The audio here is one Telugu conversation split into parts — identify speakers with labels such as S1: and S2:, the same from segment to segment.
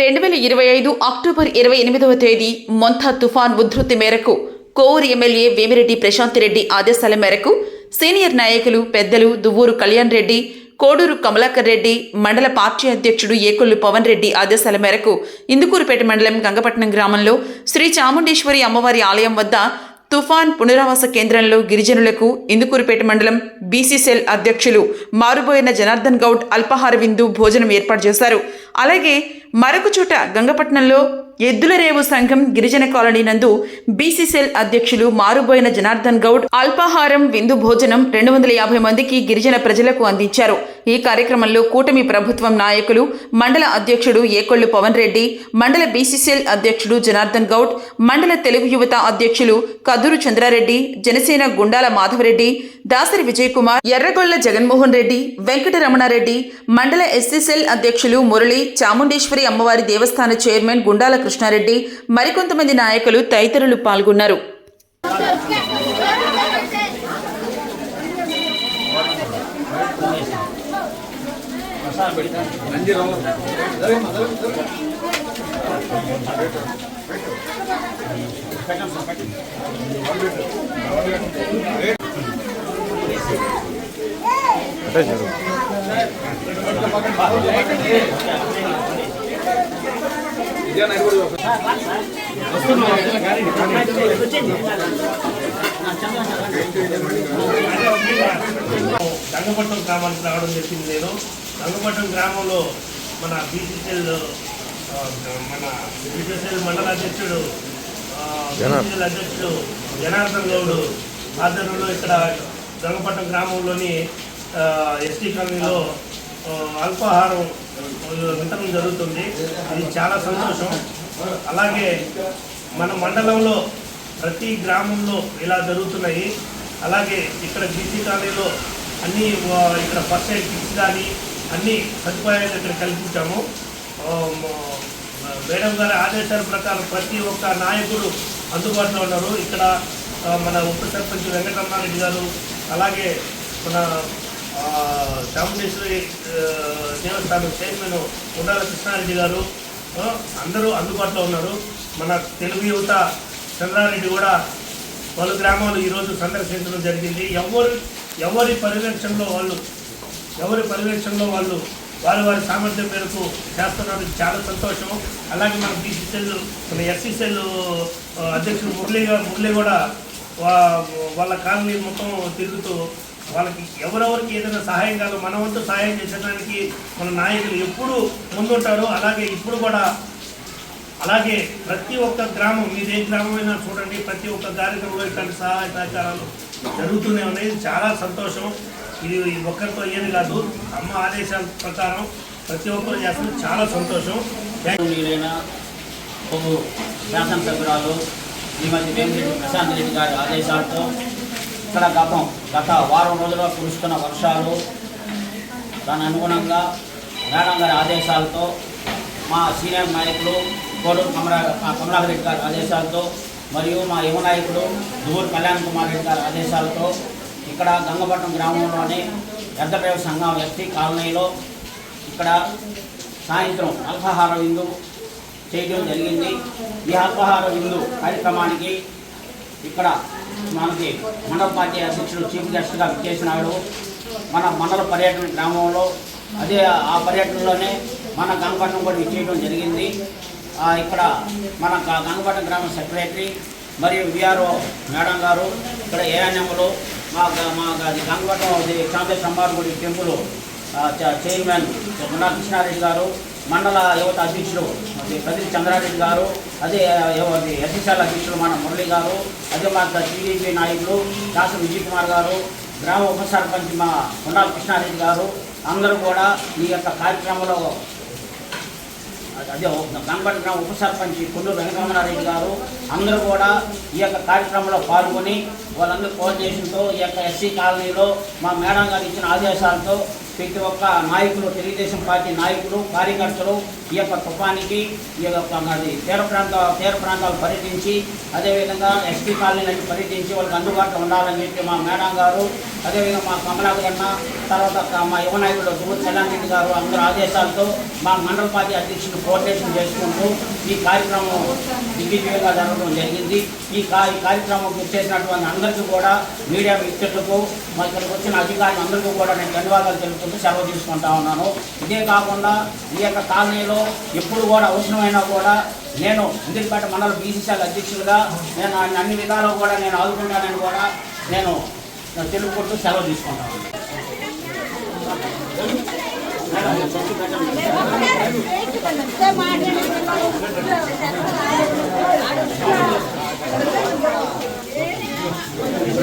S1: రెండు వేల ఇరవై ఐదు అక్టోబర్ ఇరవై ఎనిమిదవ తేదీ మొంథా తుఫాన్ ఉధృతి మేరకు కోవూరు ఎమ్మెల్యే వేమిరెడ్డి ప్రశాంత్ రెడ్డి ఆదేశాల మేరకు సీనియర్ నాయకులు పెద్దలు దువ్వూరు కళ్యాణ్ రెడ్డి కోడూరు కమలాకర్ రెడ్డి మండల పార్టీ అధ్యక్షుడు ఏకొల్లు పవన్ రెడ్డి ఆదేశాల మేరకు ఇందుకూరుపేట మండలం గంగపట్నం గ్రామంలో శ్రీ చాముండేశ్వరి అమ్మవారి ఆలయం వద్ద తుఫాన్ పునరావాస కేంద్రంలో గిరిజనులకు ఇందుకూరుపేట మండలం బీసీసెల్ అధ్యక్షులు మారుబోయిన జనార్దన్ గౌడ్ అల్పాహార విందు భోజనం ఏర్పాటు చేశారు. అలాగే మరొక చోట గంగపట్నంలో ఎద్దుల రేవు సంఘం గిరిజన కాలనీ నందు బీసీసెల్ అధ్యక్షులు మారుబోయిన జనార్దన్ గౌడ్ అల్పాహారం విందు భోజనం రెండు వందల యాభై మందికి గిరిజన ప్రజలకు అందించారు. ఈ కార్యక్రమంలో కూటమి ప్రభుత్వం నాయకులు మండల అధ్యక్షుడు ఏకొల్లు పవన్ రెడ్డి మండల బీసీసీఎల్ అధ్యక్షుడు జనార్దన్ గౌడ్ మండల తెలుగు యువత అధ్యక్షులు కదురు చంద్రారెడ్డి జనసేన గుండాల మాధవరెడ్డి దాసరి విజయ్ కుమార్ ఎర్రగొల్ల జగన్మోహన్ రెడ్డి వెంకటరమణారెడ్డి మండల ఎస్సీసీఎల్ అధ్యక్షులు మురళి చాముండేశ్వరి అమ్మవారి దేవస్థాన చైర్మన్ గుండాల కృష్ణారెడ్డి మరికొంతమంది నాయకులు తదితరులు పాల్గొన్నారు.
S2: గంగపట్నం గ్రామానికి రావడం జరిగింది నేను. గంగపట్నం గ్రామంలో మన బీసీసీఎల్ మన బీసీసీఎల్ మండల అధ్యక్షుడు బీసీసీఎల్ అధ్యక్షుడు జనార్దన్ గౌడ్ ఆధ్వర్యంలో ఇక్కడ గంగపట్నం గ్రామంలోని ఎస్టీ కాలనీలో అల్పాహారం వితరణ జరుగుతుంది. ఇది చాలా సంతోషం. అలాగే మన మండలంలో ప్రతి గ్రామంలో ఇలా జరుగుతున్నాయి. అలాగే ఇక్కడ బీసీ కాలనీలో అన్ని ఇక్కడ ఫస్ట్ ఎయిడ్ కిట్స్ కానీ అన్ని సదుపాయాలు ఇక్కడ కల్పించాము. మేడం గారి ఆదేశాల ప్రకారం ప్రతి ఒక్క నాయకుడు అందుబాటులో ఉన్నారు. ఇక్కడ మన ఉప సర్పంచ్ వెంకటరమారెడ్డి గారు అలాగే మన చాముండేశ్వరి దేవస్థానం చైర్మన్ ఉండాల కృష్ణారెడ్డి గారు అందరూ అందుబాటులో ఉన్నారు. మన తెలుగు యువత చంద్రారెడ్డి కూడా పలు గ్రామాలు ఈరోజు సందర్శించడం జరిగింది. ఎవరు ఎవరి పర్యవేక్షణలో వాళ్ళు ఎవరి పర్యవేక్షణలో వాళ్ళు వారి వారి సామర్థ్యం మేరకు చేస్తున్నారు చాలా సంతోషం. అలాగే మన బీసీసీఎల్ మన ఎస్సీసీఎల్ అధ్యక్షుడు మురళి గారు మురళి కూడా వా- వాళ్ళ కాలనీ మొత్తం తిరుగుతూ వాళ్ళకి ఎవరెవరికి ఏదైనా సహాయం కాదు మన వంతు సహాయం చేసేదానికి మన నాయకులు ఎప్పుడు ముందుంటారు అలాగే ఇప్పుడు కూడా అలాగే ప్రతి ఒక్క గ్రామం మీదే గ్రామం చూడండి ప్రతి ఒక్క కార్యక్రమంలో ఇట్లాంటి సహాయ సహకారాలు జరుగుతూనే ఉన్నాయి. చాలా సంతోషం. ఇది ఒక్కరితో అయ్యేది కాదు అమ్మ ఆదేశాల ప్రకారం ప్రతి ఒక్కరు చేస్తుంది చాలా సంతోషం.
S3: శాసనసభ్యురాలు శ్రీమతి వేమిరెడ్డి ప్రశాంత్ రెడ్డి గారి ఆదేశాలతో ఇక్కడ గతం గత వారం రోజులుగా కురుస్తున్న వర్షాలు దాని అనుగుణంగా మేడం గారి ఆదేశాలతో మా సీనియర్ నాయకులు కోడూరు కమలా కమలాకర్ రెడ్డి గారి ఆదేశాలతో మరియు మా యువ నాయకుడు దూర్ కళ్యాణ్ కుమార్ రెడ్డి గారి ఆదేశాలతో ఇక్కడ గంగపట్నం గ్రామంలోని ఎర్దపేట సంఘం వ్యక్తి కాలనీలో ఇక్కడ సాయంత్రం అల్పాహార విందు చేయడం జరిగింది. ఈ అల్పాహార విందు కార్యక్రమానికి ఇక్కడ మనకి మండల పార్టీ అధ్యక్షుడు చీఫ్ గెస్ట్గా చేసినాడు మన మండల పర్యటన గ్రామంలో అదే ఆ పర్యటనలోనే మన గంగపట్నం కూడా ఇచ్చేయడం జరిగింది. ఇక్కడ మన గంగపట్నం గ్రామ సెక్రటరీ మరియు విఆర్ఓ మేడం గారు ఇక్కడ ఏఎన్ఎంలు మా మాది మా గంగపట్నం అది చాంపేశ్వర టెంపుల్ చ- చైర్మన్ గుండా కృష్ణారెడ్డి గారు మండల యువత అధ్యక్షుడు అది ప్రతి చంద్రారెడ్డి గారు అదే అది ఎస్ఎస్ఎల్ అధ్యక్షుడు మన మురళి గారు అదే మా టీడీపీ నాయకులు దాసు విజయ్ కుమార్ గారు గ్రామ ఉప సర్పంచ్ మా కొండాల కృష్ణారెడ్డి గారు అందరూ కూడా ఈ యొక్క కార్యక్రమంలో అదే గంగపట్నం గ్రామ ఉప సర్పంచ్ కొండూరు వెంకటరమణారెడ్డి గారు అందరూ కూడా ఈ యొక్క కార్యక్రమంలో పాల్గొని వాళ్ళందరూ కోఆర్డినేషన్తో ఈ యొక్క ఎస్సీ కాలనీలో మా మేడం గారు ఇచ్చిన ఆదేశాలతో ప్రతి ఒక్క నాయకులు తెలుగుదేశం పార్టీ నాయకులు కార్యకర్తలు ఈ యొక్క తుఫానికి ఈ యొక్క అది తీర ప్రాంత తీర ప్రాంతాలు పర్యటించి అదేవిధంగా ఎస్టీ కాలనీలను పర్యటించి వాళ్ళకి అందుబాటులో ఉండాలని చెప్పి మా మేడం గారు అదేవిధంగా మా కమలాకర్ తర్వాత మా యువ నాయకుడు దువ్వూరు చెల్లారెడ్డి గారు అందరూ ఆదేశాలతో మా మండల పార్టీ అధ్యక్షుడు కోఆర్డినేషన్ చేసుకుంటూ ఈ కార్యక్రమం దిగ్విజయంగా జరగడం జరిగింది. ఈ కా కార్యక్రమం చేసినటువంటి అందరికీ కూడా మీడియా మిత్రులకు మా ఇక్కడికి వచ్చిన అధికారులందరికీ కూడా నేను ధన్యవాదాలు తెలుపుకుంటూ సెలవు తీసుకుంటా ఉన్నాను ఇదే కాకుండా ఈ యొక్క కాలనీలో ఎప్పుడు కూడా అవసరమైనా కూడా నేను ఇందిరిపేట మండల బీసీసీఎల్ అధ్యక్షులుగా నేను ఆయన అన్ని విధాలు కూడా నేను ఆదుకుంటానని కూడా నేను తెలుపుకుంటూ సెలవు తీసుకుంటాను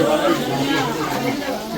S3: Thank
S4: you.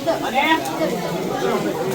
S4: మీరు